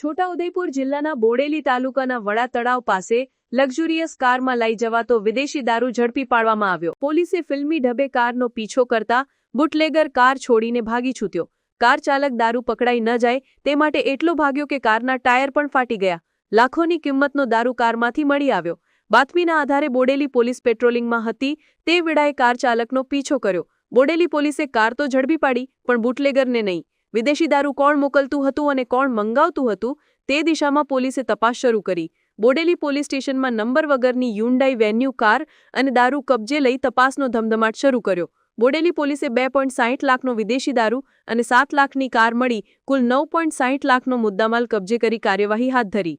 છોટાઉદેપુર જિલ્લાના બોડેલી તાલુકાના વડા તળાવ પાસે લક્ઝુરિયસ કારમાં લઈ જવાતો વિદેશી દારૂ ઝડપી પાડવામાં આવ્યો. પોલીસે ફિલ્મી ઢબે કારનો પીછો કરતા બુટલેગર કાર છોડીને ભાગી છૂટ્યો. કાર ચાલક દારૂ પકડાઈ ન જાય તે માટે એટલો ભાગ્યો કે કારના ટાયર પણ ફાટી ગયા. લાખોની કિંમતનો દારૂ કારમાંથી મળી આવ્યો. બાતમીના આધારે બોડેલી પોલીસ પેટ્રોલિંગમાં હતી તે વેળાએ કાર ચાલકનો પીછો કર્યો. બોડેલી પોલીસે કાર તો ઝડપી પાડી, પણ બુટલેગરને નહીં. વિદેશી દારૂ કોણ મોકલતું હતું અને કોણ મંગાવતું હતું તે દિશામાં પોલીસે તપાસ શરૂ કરી. બોડેલી પોલીસ સ્ટેશનમાં નંબર વગરની યુન્ડાઈ વેન્યુ કાર અને દારૂ કબજે લઈ તપાસનો ધમધમાટ શરૂ કર્યો. બોડેલી પોલીસે બે પોઈન્ટ સાહીઠ લાખનો વિદેશી દારૂ અને સાત લાખની કાર મળી કુલ નવ પોઈન્ટ સાહીઠ લાખનો મુદ્દામાલ કબજે કરી કાર્યવાહી હાથ ધરી.